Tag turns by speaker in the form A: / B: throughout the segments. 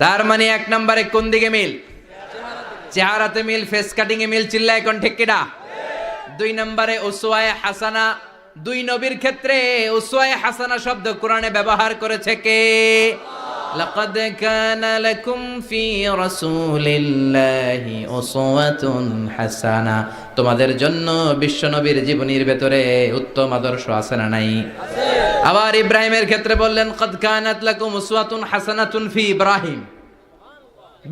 A: তার মানে এক নম্বরে কোন দিকে মিল? চেহারাতে মিল ফেস কাটিং এ মিল, চিল্লায় কোন ঠিক কিনা? দুই নম্বরে উসওয়ায়ে হাসানা, দুই নবীর ক্ষেত্রে উসওয়ায়ে হাসানা শব্দ কোরআনে ব্যবহার করেছে কে? লাকাদ কানা লাকুম ফি রাসূলিল্লাহি উসওয়াতুন হাসানা। তোমাদের জন্য বিশ্ব নবীর জীবনীর ভেতরে উত্তম আদর্শ আছে না নাই? আবার ইব্রাহিমের ক্ষেত্রে বললেন কদ কানাত লাকুম উসওয়াতুন হাসানাতুন ফি ইব্রাহিম।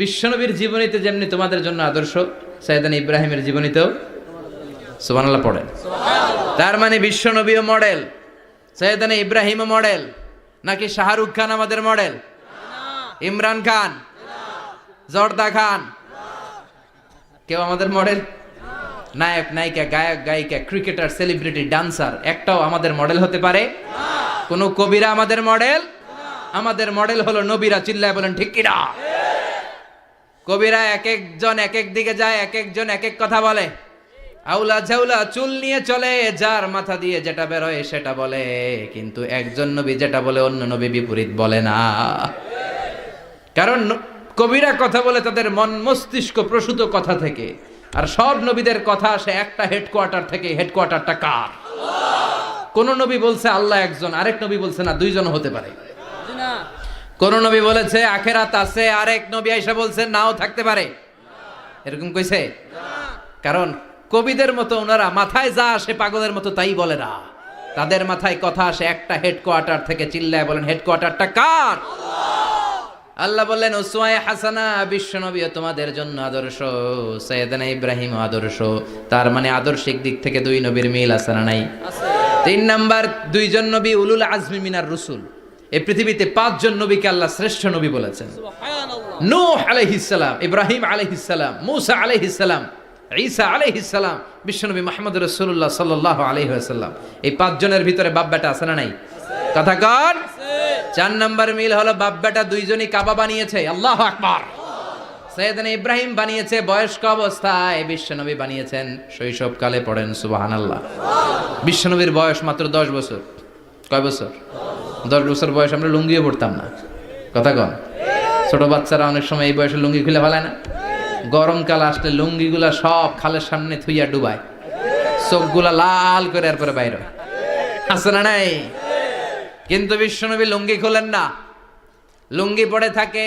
A: বিশ্বনবীর জীবনীতে যেমনি তোমাদের জন্য আদর্শ সাইদান ইব্রাহিমের জীবনীতেও সুবহানাল্লাহ পড়েন তার মানে বিশ্বনবীও মডেল সৈয়দানে ইব্রাহিমও মডেল নাকি শাহরুখ খান আমাদের মডেল? ইমরান খান? জর্দা খান? কেউ আমাদের মডেল? নায়ক নায়িকা গায়ক গায়িকা ক্রিকেটার সেলিব্রিটি ডান্সার একটাও আমাদের মডেল হতে পারে? কোন কবিরা আমাদের মডেল? আমাদের মডেল হলো নবীরা চিল্লায় বলেন, ঠিক কিনা? কবিরা এক একজন এক এক দিকে যায়, এক একজন এক এক কথা বলে। আউলা ঝাউলা চুল নিয়ে চলে, যার মাথা দিয়ে যেটা বেরোয় সেটা বলে। কিন্তু একজন নবী যেটা বলে, অন্য নবী বিপরীত বলে না। কারণ কবিরা কথা বলে তাদের মন মস্তিষ্ক প্রসূত কথা থেকে। আর সব নবীদের কথা আসে একটা হেডকোয়ার্টার থেকে হেডকোয়ার্টারটা কার? কোন নবী বলছে আল্লাহ একজন আরেক নবী বলছে না দুইজন হতে পারে। কোন নবী বলেছে আখেরাত আছে আরেক নবী আইসা বলছে নাও থাকতে পারে এরকম কইছে? কারণ কবিদের মতো ওনারা মাথায় যা আসে পাগলের মতো তাই বলে না। তাদের মাথায় কথা আসে একটা হেডকোয়ার্টার থেকে চিল্লায় বলেন হেডকোয়ার্টারটা কার? আল্লাহ। বললেন উসওয়ায়ে হাসানা বিশ্বনবী তোমাদের জন্য আদর্শ সৈয়দনা ইব্রাহিম আদর্শ। তার মানে আদর্শিক দিক থেকে দুই নবীর মিল আছে না নাই? তিন নাম্বার দুইজন নবী উলুল আজমি মিনার রসুল। এই পৃথিবীতে পাঁচজন নবীকে আল্লাহ শ্রেষ্ঠ নবী বলেছেন। নূহ আলাইহিসসালাম ইব্রাহিম আলাইহিসসালাম মুসা আলাইহিসসালাম ঈসা আলাইহিসসালাম বিশ্বনবী মুহাম্মদ রাসূলুল্লাহ সাল্লাল্লাহু আলাইহি ওয়াসাল্লাম। এই পাঁচজনের ভিতরে বাপ বেটা আছে না নাই? কথা কন। চার নাম্বার মিল হলো বাপ বেটা দুইজনই কাবা বানিয়েছে। আল্লাহু আকবার। সৈয়দনা ইব্রাহিম বানিয়েছে বয়স্ক অবস্থায়, বিশ্বনবী বানিয়েছেন শৈশবকালে পড়েন, সুবহানাল্লাহ। বিশ্বনবীর বয়স মাত্র দশ বছর। কয় বছর? দশ বছর বয়স আমরা লুঙ্গিও পড়তাম না। কথা কন। ছোট বাচ্চারা অনেক সময় এই বয়সে লুঙ্গি খুলে ফেলায় না। গরমকাল আসলে লুঙ্গিগুলা সব খালের সামনে থুইয়া ডুবায়। চোখগুলা লাল করে এরপরে বাইরে। আছে না নাই? কিন্তু বিশ্বনবী লুঙ্গি খোলেন না। লুঙ্গি পড়ে থাকে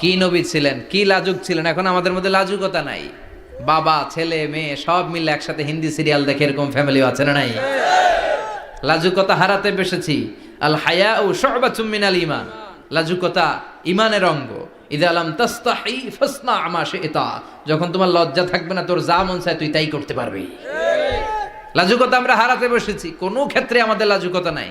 A: কি নবী ছিলেন কি লাজুক ছিলেন? এখন আমাদের মধ্যে লাজুকতা নাই। বাবা ছেলে মেয়ে সব মিলে একসাথে হিন্দি সিরিয়াল দেখে এরকম ফ্যামিলিও আছে না নাই? লাজুকতা হারাতে বসেছি। আল হায়া ও সবাচুম মিনাল ইমান লাজুকতা ইমানের অঙ্গ। ইদা আলাম তাস্তাহি ফাসনা আমা শিতা। যখন তোমার লজ্জা থাকবে না তোর যা মন চায় তুই তাই করতে পারবি। লাজুকতা আমরা হারাতে বসেছি। কোনো ক্ষেত্রে আমাদের লাজুকতা নাই।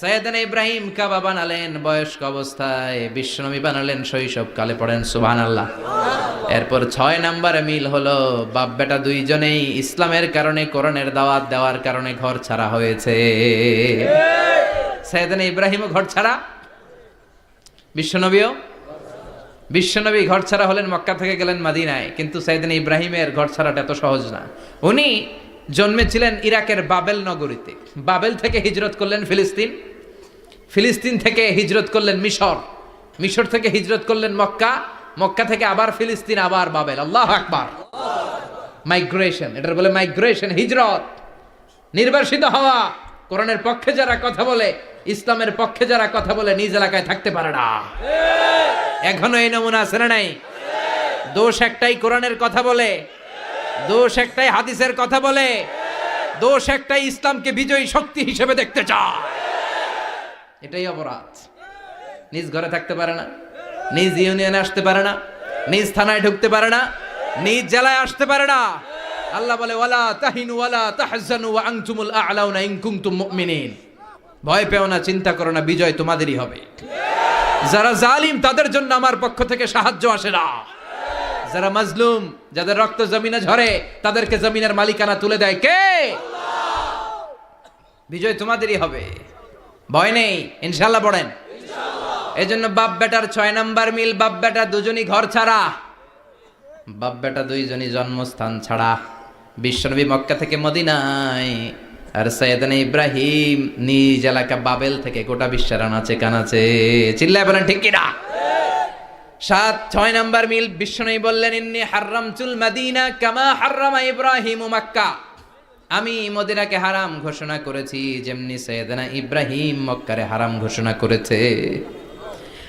A: সৈয়দান ইব্রাহিম কাবা বানালেন বয়স্ক অবস্থায়, বিশ্বনবী বানালেন শৈশব কালে পড়েন সুবহান আল্লাহ এরপর ছয় নাম্বারে মিল হলো, বাপ বেটা দুইজনেই ইসলামের কারণে কোরআনের দাওয়াত দেওয়ার কারণে ঘর ছাড়া হয়েছে। সৈয়দান ইব্রাহিমও ঘর ছাড়া? বিশ্বনবীও? বিশ্বনবী ঘর ছাড়া হলেন মক্কা থেকে গেলেন মাদিনায়, কিন্তু সাইদিন ইব্রাহিমের ঘর ছাড়াটা এত সহজ না। উনি জন্মেছিলেন ইরাকের বাবেল নগরীতে। বাবেল থেকে হিজরত করলেন ফিলিস্তিন। ফিলিস্তিন থেকে হিজরত করলেন মিশর। মিশর থেকে হিজরত করলেন মক্কা। মক্কা থেকে আবার ফিলিস্তিন, আবার বাবেল। আল্লাহ আকবার। মাইগ্রেশন এটার বলে মাইগ্রেশন হিজরত। নির্বাসিত হওয়া। কোরআনের পক্ষে যারা কথা বলে, ইসলামের পক্ষে যারা কথা বলে, নিজ এলাকায় থাকতে পারে না। এখনও এই নমুনা আছে না নাই? দোষ একটাই, কোরআনের কথা বলে। দোষ একটাই হাদিসের কথা বলে। দোষ একটাই ইসলামকে বিজয়ী শক্তি হিসেবে দেখতে চায়। এটাই অপরাধ। নিজ ঘরে থাকতে পারে না, নিজ ইউনিয়নে আসতে পারে না, নিজ থানায় ঢুকতে পারে না, নিজ জেলায় আসতে পারে না। আল্লাহ বলে, ওয়ালা তাহিনু ওয়ালা তাহজানু ওয়া আনতুমুল আ'লাউনা ইন কুনতুম মুমিনিন। ভয় পেও না, চিন্তা করো না, বিজয় তোমাদেরই হবে। যারা জালিম, তাদের জন্য আমার পক্ষ থেকে সাহায্য আসে না। যারা মাজলুম, যাদের রক্ত জমিনে ঝরে, তাদেরকে জমিনের মালিকানা তুলে দেয় কে? বিজয় তোমাদেরই হবে। ভয় নেই ইনশাল্লাহ পড়েন। এই জন্য বাপ বেটার ছয় নাম্বার মিল, বাপ বেটা দুজনই ঘর ছাড়া। বাপ বেটা দুইজনই জন্মস্থান ছাড়া। বিশ্বনবী মক্কা থেকে মদিনায়, আর সৈয়দান ইব্রাহিম নিজ এলাকা বাবেল থেকে গোটা বিশ্বের আনাচে কানাচে। চিল্লায় বলেন, ঠিক কিনা? সাত, ছয় নাম্বার মিল বিশ্বনবী বললেন, ইন্নি হাররাম চুল মাদিনা কামা হাররামা ইব্রাহিম মাক্কা। আমি মদিনাকে হারাম ঘোষণা করেছি, যেমনি সৈয়দানা ইব্রাহিম মক্কারে হারাম ঘোষণা করেছে।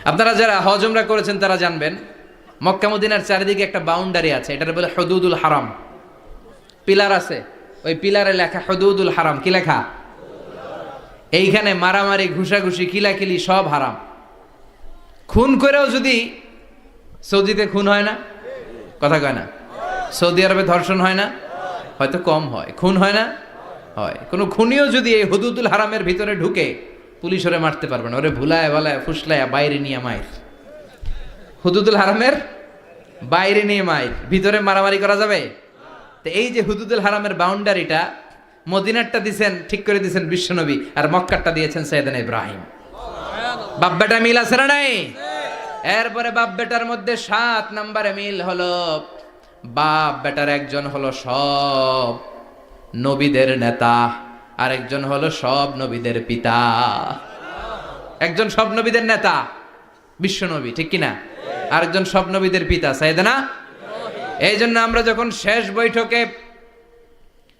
A: আপনারা যারা হজমরা করেছেন, তারা জানবেন, মক্কা মদিনার চারিদিকে একটা বাউন্ডারি আছে, এটার বলে হদুদুল হারাম। পিলার আছে, ওই পিলারে লেখা হদুদুল হারাম, কি লেখা? এইখানে মারামারি, ঘুষাঘুষি, কিলাকিলি সব হারাম। খুন করেও যদি সৌদিতে খুন হয় না? কথা কয় না। সৌদি আরবে ধর্ষণ হয় না? হয়তো কম হয়। খুন হয় না? হয়। কোনো খুনিও যদি এই হদুদুল হারামের ভিতরে ঢুকে, পুলিশ ওরে মারতে পারবে না। ওরে ভুলায় ভালায় ফুসলায়, বাইরে নিয়ে মায়ের। হুদুদুল হারামের বাইরে নিয়ে মায়ের। ভিতরে মারামারি করা যাবে? তো এই যে হুদুদুল হারামের বাউন্ডারিটা, মদিনারটা দিছেন, ঠিক করে দিছেন বিশ্বনবী, আর মক্কারটা দিয়েছেন সৈয়দান ইব্রাহিম। বাপ বেটা মিল আছে না নাই? এরপরে বাপ বেটার মধ্যে সাত নম্বরে মিল হলো, বাপ বেটার একজন হলো সব নবীদের নেতা আর একজন হলো সব নবীদের পিতা। একজন সব নবীদের নেতা, বিশ্ব নবী, ঠিক কিনা? আরেকজন সব নবীদের পিতা সাইদানা এই জন্য আমরা যখন শেষ বৈঠকে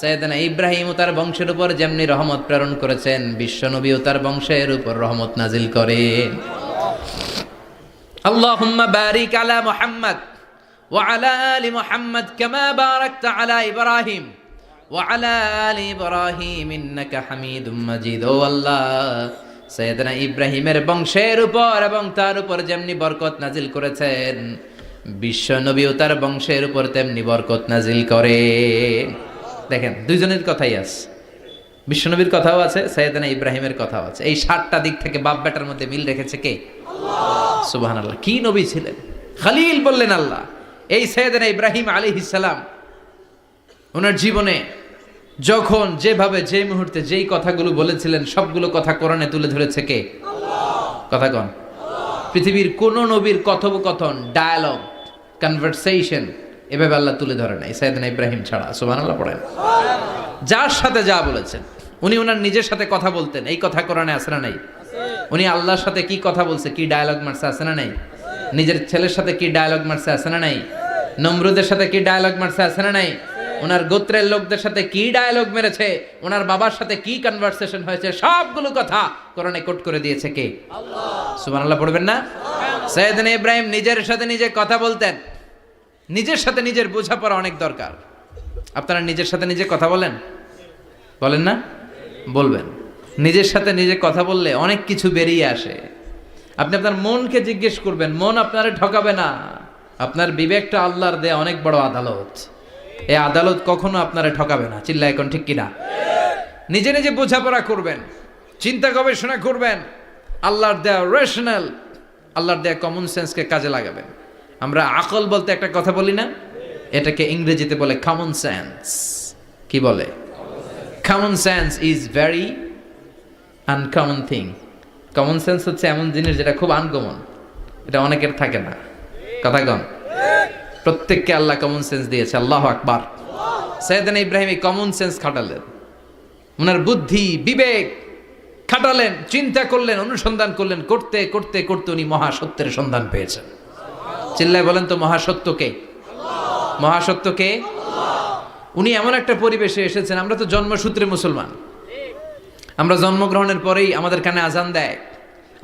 A: সৈয়দনা ও তার বংশের উপর যেমনি রহমত প্রেরণ করেছেন, বিশ্বনবীও তার বংশের উপর রহমত নাজিল করে। আল্লাহুম্মা বারিক আলা মুহাম্মদ ওয়া আলা আলি মুহাম্মদ কামা বারাকতা আলা ইব্রাহিম ওয়া আলা আলি ইব্রাহিম ইন্নাকা হামিদুম মাজিদ। ও আল্লাহ, সৈয়দনা ইব্রাহিমের বংশের উপর এবং তার উপর যেমনি বরকত নাজিল করেছেন বিশ্ব ও তার বংশের উপর তেমনি বরকত নাজিল করে। দেখেন দুইজনের কথাই আছে। বিশ্বনবীর কথাও আছে সৈয়দনা ইব্রাহিমের কথাও আছে। এই সাতটা দিক থেকে বাপ বেটার মধ্যে মিল রেখেছে কে? সুবাহ আল্লাহ কি নবী ছিলেন? খালিল বললেন আল্লাহ এই সৈয়দনা ইব্রাহিম আলী ইসালাম ওনার জীবনে যখন যেভাবে যে মুহূর্তে যেই কথাগুলো বলেছিলেন সবগুলো কথা কোরআনে তুলে ধরেছে কে? কথা কন? পৃথিবীর কোন নবীর কথোপকথন ডায়ালগ কনভারসেশন এভাবে আল্লাহ তুলে ধরে নাই সৈয়দনা ইব্রাহিম ছাড়া সুবাহ আল্লাহ পড়েন। যার সাথে যা বলেছেন, উনি ওনার নিজের সাথে কথা বলতেন, এই কথা কোরআনে আছে না নাই? উনি আল্লাহর সাথে কি কথা বলছে, কি ডায়ালগ মারছে আছে না নাই? নিজের ছেলের সাথে কি ডায়ালগ মারছে আছে না নাই? নমরুদের সাথে কি ডায়ালগ মারছে আছে না নাই? ওনার গোত্রের লোকদের সাথে কি ডায়ালগ মেরেছে? ওনার বাবার সাথে কি কনভারসেশন হয়েছে? সবগুলো কথা কোরআনে কোট করে দিয়েছে কে? সুবহানাল্লাহ পড়বেন না? সৈয়দনা ইব্রাহিম নিজের সাথে নিজে কথা বলতেন। নিজের সাথে নিজের বোঝাপড়া অনেক দরকার। আপনারা নিজের সাথে নিজে কথা বলেন? বলেন না? বলবেন। নিজের সাথে নিজে কথা বললে অনেক কিছু বেরিয়ে আসে। আপনি আপনার মনকে জিজ্ঞেস করবেন, মন আপনারে ঠকাবে না। আপনার বিবেকটা আল্লাহর দেয়া অনেক বড় আদালত। এই আদালত কখনো আপনারে ঠকাবে না। চিল্লা এখন ঠিক কিনা? নিজে নিজে বোঝাপড়া করবেন, চিন্তা গবেষণা করবেন। আল্লাহর দেয়া রেশনাল আল্লাহর দেয়া কমন সেন্সকে কাজে লাগাবেন। আমরা আকল বলতে একটা কথা বলি না? এটাকে ইংরেজিতে বলে কমন সেন্স কি বলে? Common sense is very uncommon thing common sense হচ্ছে এমন জিনিস যেটা খুব আনকমন এটা অনেকের থাকে না। কথা কন। প্রত্যেককে আল্লাহ কমন সেন্স দিয়েছে। আল্লাহ আকবার। সৈয়দান ইব্রাহিম এই কমন সেন্স খাটালেন। ওনার বুদ্ধি বিবেক খাটালেন, চিন্তা করলেন, অনুসন্ধান করলেন, করতে করতে করতে উনি মহাসত্যের সন্ধান পেয়েছেন। চিল্লায় বলেন তো, মহাসত্যকে? মহাসত্যকে? উনি এমন একটা পরিবেশে এসেছেন, আমরা তো জন্মসূত্রে মুসলমান। আমরা জন্মগ্রহণের পরেই আমাদের কানে আজান দেয়,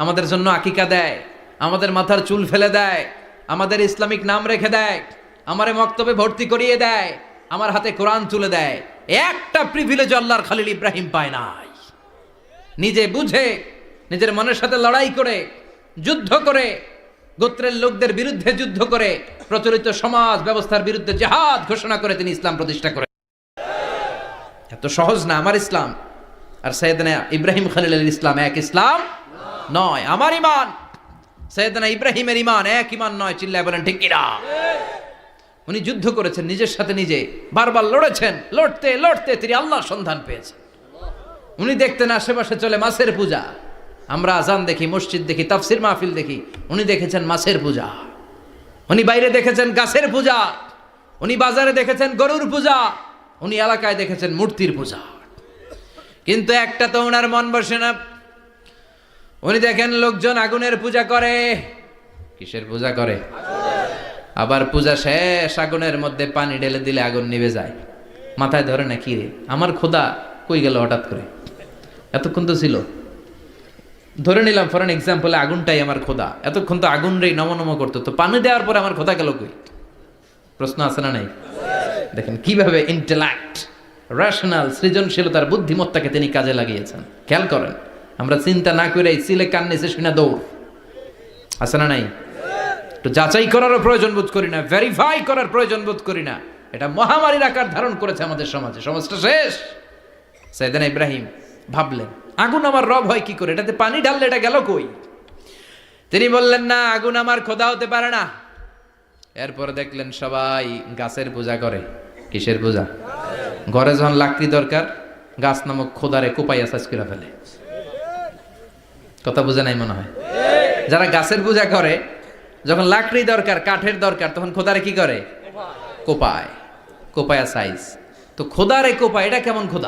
A: আমাদের জন্য আকিকা দেয়, আমাদের মাথার চুল ফেলে দেয়, আমাদের ইসলামিক নাম রেখে দেয়, আমারে মক্তবে ভর্তি করিয়ে দেয়, আমার হাতে কোরআন তুলে দেয়। একটা প্রিভিলেজ আল্লাহর খালিল ইব্রাহিম পায় নাই। নিজে বুঝে, নিজের মনের সাথে লড়াই করে, যুদ্ধ করে গোত্রের লোকদের বিরুদ্ধে যুদ্ধ করে প্রচলিত সমাজ ব্যবস্থার বিরুদ্ধে জেহাদ ঘোষণা করে তিনি ইসলাম প্রতিষ্ঠা করে এত সহজ না, আমার ইসলাম। আর সৈয়দনা ইব্রাহিম খালিলের ইসলাম এক ইসলাম নয়, আমার ইমান সৈয়দনা ইব্রাহিমের ইমান এক ইমান নয়, চিল্লায় বলেন, ঠিক কিনা? উনি যুদ্ধ করেছেন, নিজের সাথে নিজে। বারবার লড়েছেন, লড়তে লড়তে তিনি আল্লাহর সন্ধান পেয়েছেন। উনি দেখতেন আশেপাশে চলে মাছের পূজা। আমরা আজান দেখি, মসজিদ দেখি, তাফসির মাহফিল দেখি। উনি দেখেছেন মাছের পূজা। উনি বাইরে দেখেছেন গাছের পূজা। উনি বাজারে দেখেছেন গরুর পূজা। উনি এলাকায় দেখেছেন মূর্তির পূজা। কিন্তু একটা তো ওনার মন বসে না। উনি দেখেন লোকজন আগুনের পূজা করে। কিসের পূজা করে? আবার পূজা শেষ, আগুনের মধ্যে পানি ঢেলে দিলে আগুন নিভে যায়। মাথায় ধরে না, কি রে? আমার খোদা কই গেল হঠাৎ করে? এতক্ষণ তো ছিল। ধরে নিলাম ফর এক্সাম্পলে আগুনটাই আমার খোদা। এতক্ষণ তো আগুন রে নম নম করতো। তো পানি দেওয়ার পরে আমার খোদা গেল কই? প্রশ্ন আছে না নাই? দেখেন কীভাবে ইন্টেলাক্ট রেশনাল সৃজনশীলতার বুদ্ধিমত্তাকে তিনি কাজে লাগিয়েছেন। খেয়াল করেন, আমরা চিন্তা না করে সিলে কান নিচে শুনে দৌড়। আছে না নাই? একটু যাচাই করারও প্রয়োজন বোধ করি না ভেরিফাই করার প্রয়োজন বোধ করি না। এটা মহামারীর আকার ধারণ করেছে আমাদের সমাজে। সমাজটা শেষ। সাইদান ইব্রাহিম ভাবলেন আগুন আমার রব হয় কি করে? এটাতে পানি ঢাললে এটা গেল কই? তিনি বললেন, না, আগুন আমার খোদা হতে পারে না। এরপর দেখলেন সবাই গাছের পূজা করে। কিসের পূজা? ঘরে যখন লাকড়ি দরকার, গাছ নামক খোদারে কোপাইয়া সাজ করে ফেলে। কথা বোঝা নাই মনে হয়? যারা গাছের পূজা করে, যখন লাকড়ি দরকার, কাঠের দরকার, তখন খোদারে কি করে? কোপায়। কোপায়া সাইজ। তো খোদারে কোপায়, এটা কেমন খোদা?